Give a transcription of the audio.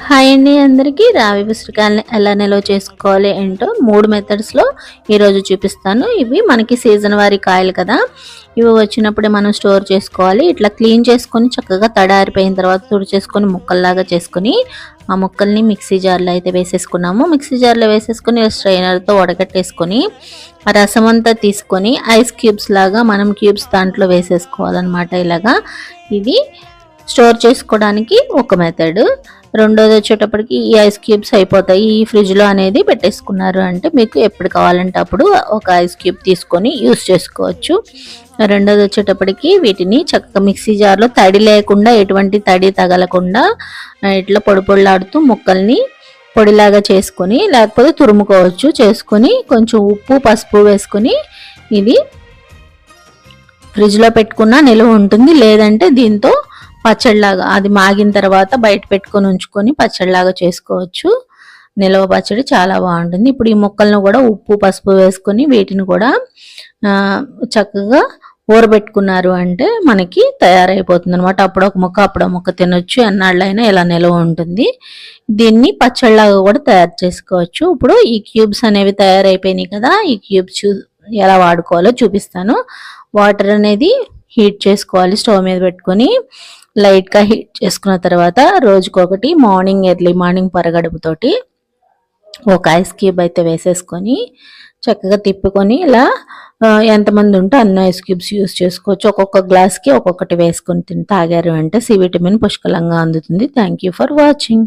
Hi అండి అందరికీ. రావి పుస్తకాలని ఎలా నిల్వ చేసుకోవాలి ఏంటో మూడు మెథడ్స్లో ఈరోజు చూపిస్తాను. ఇవి మనకి సీజన్ వారి కాయలు కదా. ఇవి వచ్చినప్పుడే మనం స్టోర్ చేసుకోవాలి. ఇట్లా క్లీన్ చేసుకొని చక్కగా తడారిపోయిన తర్వాత తుడిచేసుకొని ముక్కల్లాగా చేసుకొని ఆ ముక్కల్ని మిక్సీ జార్లో అయితే వేసేసుకున్నాము. మిక్సీ జార్లో వేసేసుకొని స్ట్రైనర్తో వడగట్టేసుకొని ఆ రసం అంతా తీసుకొని ఐస్ క్యూబ్స్ లాగా మనం క్యూబ్స్ దాంట్లో వేసేసుకోవాలన్నమాట ఇలాగా. ఇది స్టోర్ చేసుకోవడానికి ఒక మెథడ్ రెండోది వచ్చేటప్పటికి ఈ ఐస్ క్యూబ్స్ అయిపోతాయి. ఈ ఫ్రిడ్జ్లో అనేది పెట్టేసుకున్నారు అంటే మీకు ఎప్పుడు కావాలంటే అప్పుడు ఒక ఐస్ క్యూబ్ తీసుకొని యూస్ చేసుకోవచ్చు. రెండోది వచ్చేటప్పటికి వీటిని చక్కగా మిక్సీ జార్లో తడి లేకుండా ఎటువంటి తడి తగలకుండా ఇట్లా పొడి పొడిలాడుతూ ముక్కల్ని పొడిలాగా చేసుకొని లేకపోతే తురుముకోవచ్చు. చేసుకొని కొంచెం ఉప్పు పసుపు వేసుకొని ఇది ఫ్రిడ్జ్లో పెట్టుకున్న నిలువ ఉంటుంది. లేదంటే దీంతో పచ్చడిలాగా అది మాగిన తర్వాత బయట పెట్టుకొని ఉంచుకొని పచ్చడిలాగా చేసుకోవచ్చు. నిలవ పచ్చడి చాలా బాగుంటుంది. ఇప్పుడు ఈ ముక్కలను కూడా ఉప్పు పసుపు వేసుకొని వీటిని కూడా చక్కగా ఊరబెట్టుకున్నారు అంటే మనకి తయారైపోతుంది అనమాట అప్పుడు ఒక ముక్క అప్పుడు ఒక ముక్క తినొచ్చు. ఎన్నాళ్ళైనా ఇలా నిలవ ఉంటుంది. దీన్ని పచ్చళ్ళలాగా కూడా తయారు చేసుకోవచ్చు. ఇప్పుడు ఈ క్యూబ్స్ అనేవి తయారైపోయినాయి కదా ఈ క్యూబ్స్ ఎలా వాడుకోవాలో చూపిస్తాను. వాటర్ అనేది హీట్ చేసుకోవాలి స్టవ్ మీద పెట్టుకొని. లైట్గా హీట్ చేసుకున్న తర్వాత రోజుకొకటి మార్నింగ్ ఎర్లీ మార్నింగ్ పరగడుపుతోటి ఒక ఐస్ క్యూబ్ అయితే వేసేసుకొని చక్కగా తిప్పుకొని ఇలా ఎంతమంది ఉంటే అన్ని ఐస్ క్యూబ్స్ యూస్ చేసుకోవచ్చు. ఒక్కొక్క గ్లాస్కి ఒక్కొక్కటి వేసుకొని తిని తాగారు అంటే సి విటమిన్ పుష్కలంగా అందుతుంది. Thank for watching.